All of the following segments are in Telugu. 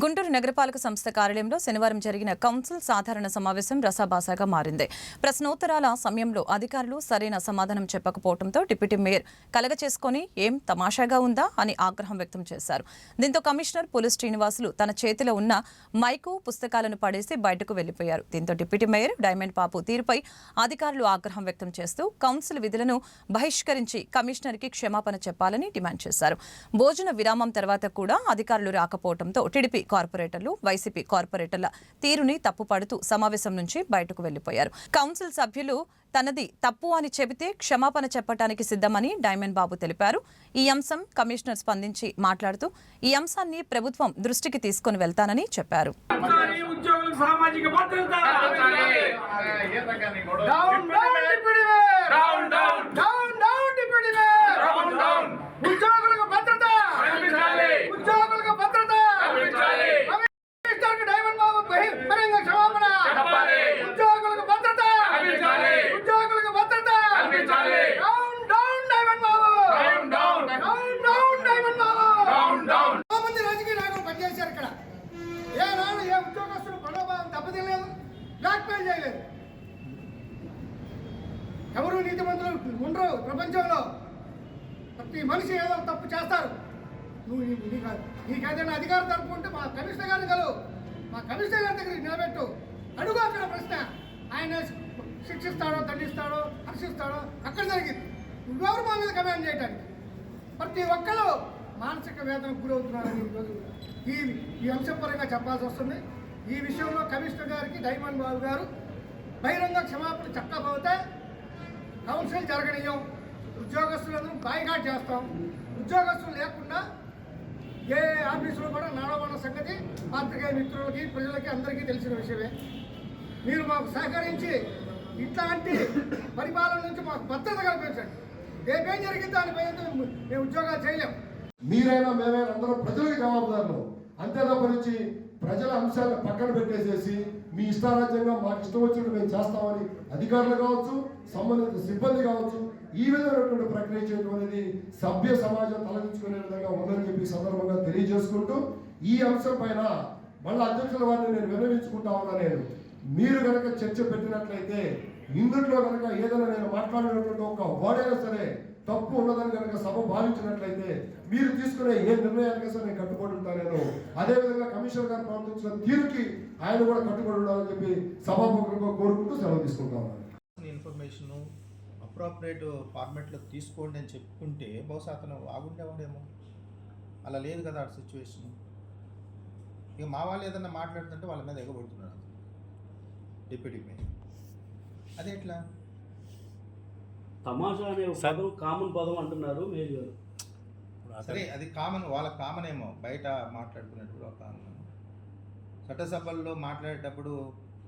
గుంటూరు నగరపాలక సంస్థ కార్యాలయంలో శనివారం జరిగిన కౌన్సిల్ సాధారణ సమావేశం రసాభాసాగా మారింది. ప్రశ్నోత్తరాల సమయంలో అధికారులు సరైన సమాధానం చెప్పకపోవడంతో డిప్యూటీ మేయర్ కలగచేసుకొని ఏం తమాషాగా ఉందా అని ఆగ్రహం వ్యక్తం చేశారు. దీంతో కమిషనర్ పులి శ్రీనివాసులు తన చేతిలో ఉన్న మైకు పుస్తకాలను పడేసి బయటకు వెళ్ళిపోయారు దీంతో డిప్యూటీ మేయర్ డైమండ్ పాపు తీరుపై అధికారులు ఆగ్రహం వ్యక్తం చేస్తూ కౌన్సిల్ విధులను బహిష్కరించి కమిషనర్కి క్షమాపణ చెప్పాలని డిమాండ్ చేశారు. భోజన విరామం తర్వాత కూడా అధికారులు రాకపోవడంతో టీడీపీ కార్పొరేటర్లు వైసీపీ కార్పొరేటర్ల తీరుని తప్పుపడుతూ సమావేశం నుంచి బయటకు వెళ్ళిపోయారు కౌన్సిల్ సభ్యులు తనది తప్పు అని చెబితే క్షమాపణ చెప్పడానికి సిద్ధమని డైమండ్ బాబు తెలిపారు ఈ అంశం కమిషనర్ స్పందించి మాట్లాడుతూ ఈ అంశాన్ని ప్రభుత్వం దృష్టికి తీసుకుని వెళ్తానని చెప్పారు సర్కారీ ఉద్యోగులకు సామాజిక భద్రత డౌన్ డౌన్ బ్లాక్మెయిల్ చేయలేదు. ఎవరు నీతిమంతులు ఉండరు ప్రపంచంలో. ప్రతి మనిషి ఏదో తప్పు చేస్తారు. నువ్వు నీ- నీకు నీకేదైనా అధికారం తరపు ఉంటే మా కమిషనర్ గారిని కలువు మా కమిషనర్ గారి దగ్గరికి నిలబెట్టు. అడుగు అక్కడ ప్రశ్న. ఆయన శిక్షిస్తాడో దండిస్తాడో హర్షిస్తాడో అక్కడ జరిగింది. నువ్వెవరు మా మీద కమాండ్ చేయడానికి ప్రతి ఒక్కరు మానసిక వేదనకు గురవుతున్నారని ఈరోజు ఈ ఈ అంశపరంగా చెప్పాల్సి వస్తుంది. ఈ విషయంలో కమిషనర్ గారికి డైమండ్ బాబు గారు బహిరంగ క్షమాపణ చెప్పకపోతే కౌన్సిల్ జరగనీయం. ఉద్యోగస్తులను బాయ్గాట్ చేస్తాం. ఉద్యోగస్తులు లేకుండా ఏ ఆఫీసులో కూడా నడవన్న సంగతి పాత్రికేయ మిత్రులకి ప్రజలకి అందరికీ తెలిసిన విషయమే. మీరు మాకు సహకరించి ఇట్లాంటి పరిపాలన నుంచి మాకు భద్రత కల్పించండి. ఏమేం జరిగింది దానిపై మేము ఉద్యోగాలు చేయలేము మీరైనా మేమైనా అందరం ప్రజలకు జవాబుదారులు. అంతే తప్పనించి ప్రజల అంశాలను పక్కన పెట్టేసేసి మీ ఇష్టారాజ్యంగా మాకు ఇష్టం వచ్చినట్టు మేము చేస్తామని అధికారులు కావచ్చు సంబంధిత సిబ్బంది కావచ్చు ఈ విధమైనటువంటి ప్రక్రియ చేయడం అనేది సభ్య సమాజం తలదించుకునే విధంగా ఉందని చెప్పి సందర్భంగా తెలియజేసుకుంటూ ఈ అంశం పైన మళ్ళీ అధ్యక్షుల వారిని నేను విన్నవించుకుంటా ఉన్నా నేను. మీరు కనుక చర్చ పెట్టినట్లయితే ఇందుట్లో కనుక ఏదైనా నేను మాట్లాడినటువంటి ఒక వాడైనా సరే తప్పు ఉన్నదని కనుక సభ భావించినట్లయితే మీరు తీసుకునే ఏ నిర్ణయానికి సరే నేను కట్టుబడి ఉంటాను అదేవిధంగా కమిషనర్ గారు ప్రవర్తించిన తీరుకి ఆయన కూడా కట్టుబడి ఉండాలని చెప్పి సభాముఖంగా కోరుకుంటూ సెలవు తీసుకుంటాం. ఇన్ఫర్మేషన్ అప్రాపరేట్ ఫార్మాట్లో తీసుకోండి అని చెప్పుకుంటే బహుశా అతను ఆగుండేవాడేమో. అలా లేదు కదా ఆ సిచ్యువేషన్ ఇక మా వాళ్ళు ఏదన్నా మాట్లాడుతుంటే వాళ్ళ మీద ఎగబడుతున్నారు డిప్యూటీ మీద. అదే ఎట్లా తమాషా అనే ఒక పదం కామన్ పదం అంటున్నారు మేరీ గారు. సరే అది కామన్ వాళ్ళ కామన్ ఏమో బయట మాట్లాడుకునేటప్పుడు ఒక కామన్. చట్టసభల్లో మాట్లాడేటప్పుడు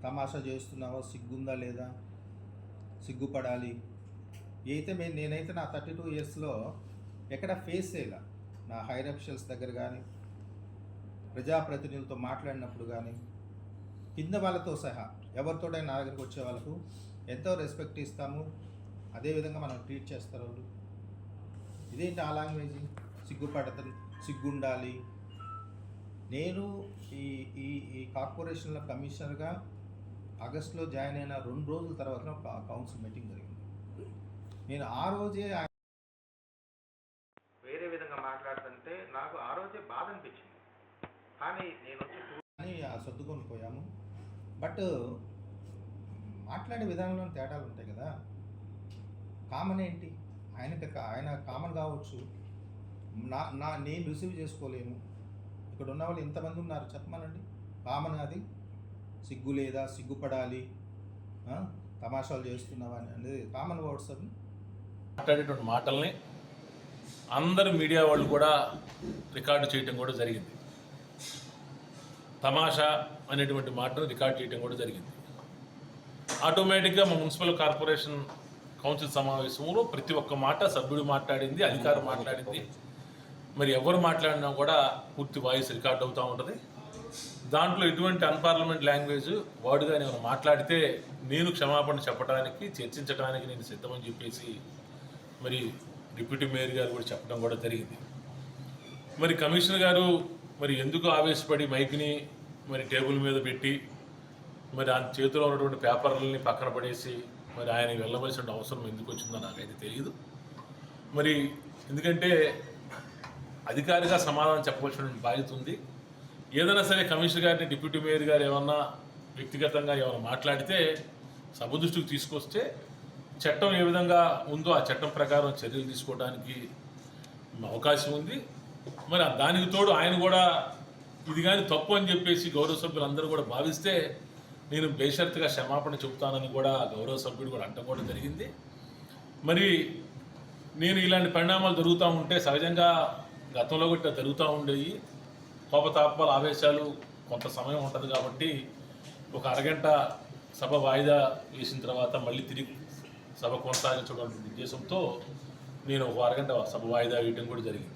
తమాషా చేస్తున్నావో సిగ్గుందా లేదా? సిగ్గుపడాలి. అయితే మేము నేనైతే నా థర్టీ టూ ఇయర్స్లో ఎక్కడ ఫేస్ చేయలే. నా హైర్ అఫిషియల్స్ దగ్గర కానీ ప్రజాప్రతినిధులతో మాట్లాడినప్పుడు కానీ కింద వాళ్ళతో సహా ఎవరితోడైనా నా దగ్గరికి వచ్చే వాళ్ళకు ఎంతో రెస్పెక్ట్ ఇస్తాము. అదేవిధంగా మనం ట్రీట్ చేస్తారు వాళ్ళు. ఇదేంటి ఆ లాంగ్వేజ్ సిగ్గుపడత సిగ్గుండాలి. నేను ఈ ఈ ఈ కార్పొరేషన్ల కమిషనర్గా ఆగస్టులో జాయిన్ అయిన రెండు రోజుల తర్వాత ఒక కౌన్సిల్ మీటింగ్ జరిగింది. నేను ఆ రోజే వేరే విధంగా మాట్లాడుతుంటే నాకు ఆ రోజే బాధ అనిపించింది. కానీ నేను అని సర్దుకొని పోయాము. బట్ మాట్లాడే విధానంలో తేడాలు ఉంటాయి కదా. కామన్ ఏంటి? ఆయనకి ఆయన కామన్ కావచ్చు. నా నా నేను రిసీవ్ చేసుకోలేను. ఇక్కడ ఉన్న వాళ్ళు ఎంతమంది ఉన్నారు చెప్పమనండి? కామన్ అది. సిగ్గు లేదా? సిగ్గుపడాలి. తమాషాలు చేస్తున్నావా అని అనేది కామన్ వర్డ్స్ అవి. మాట్లాడేటువంటి మాటల్ని అందరు మీడియా వాళ్ళు కూడా రికార్డు చేయటం కూడా జరిగింది. తమాషా అనేటువంటి మాటను రికార్డు చేయటం కూడా జరిగింది. ఆటోమేటిక్గా మా మున్సిపల్ కార్పొరేషన్ కౌన్సిల్ సమావేశంలో ప్రతి ఒక్క మాట సభ్యుడు మాట్లాడింది అధికారం మాట్లాడింది. మరి ఎవరు మాట్లాడినా కూడా పూర్తి వాయిస్ రికార్డ్ అవుతూ ఉంటుంది. దాంట్లో ఎటువంటి అన్పార్లమెంట్ లాంగ్వేజ్ వాడుగా నేను మాట్లాడితే నేను క్షమాపణ చెప్పడానికి చర్చించడానికి నేను సిద్ధమని చెప్పేసి మరి డిప్యూటీ మేయర్ గారు కూడా చెప్పడం కూడా జరిగింది. మరి కమిషనర్ గారు మరి ఎందుకు ఆవేశపడి మైక్ని మరి టేబుల్ మీద పెట్టి మరి ఆ చేతిలో ఉన్నటువంటి పేపర్లని పక్కన పడేసి మరి ఆయన వెళ్ళవలసిన అవసరం ఎందుకు వచ్చిందో నాకైతే తెలియదు మరి ఎందుకంటే అధికారిగా సమాధానం చెప్పవలసిన బాధ్యత ఉంది. ఏదైనా సరే కమిషనర్ గారిని డిప్యూటీ మేయర్ గారు ఏమన్నా వ్యక్తిగతంగా ఏమైనా మాట్లాడితే సభ దృష్టికి తీసుకొస్తే చట్టం ఏ విధంగా ఉందో ఆ చట్టం ప్రకారం చర్యలు తీసుకోవడానికి అవకాశం ఉంది. మరి దానికి తోడు ఆయన కూడా ఇది కానీ తప్పు అని చెప్పేసి గౌరవ సభ్యులందరూ కూడా భావిస్తే నేను బేషరతుగా క్షమాపణ చెబుతానని కూడా గౌరవ సభ్యుడు కూడా అంటం కూడా జరిగింది. మరి నేను ఇలాంటి పరిణామాలు జరుగుతూ ఉంటే సహజంగా గతంలో కూడా జరుగుతూ ఉండేవి. కోపతాపాలు ఆవేశాలు కొంత సమయం ఉంటుంది కాబట్టి ఒక అరగంట సభ వాయిదా వేసిన తర్వాత మళ్ళీ తిరిగి సభ కొనసాగించడం ఉద్దేశంతో నేను ఒక అరగంట సభ వాయిదా వేయడం కూడా జరిగింది.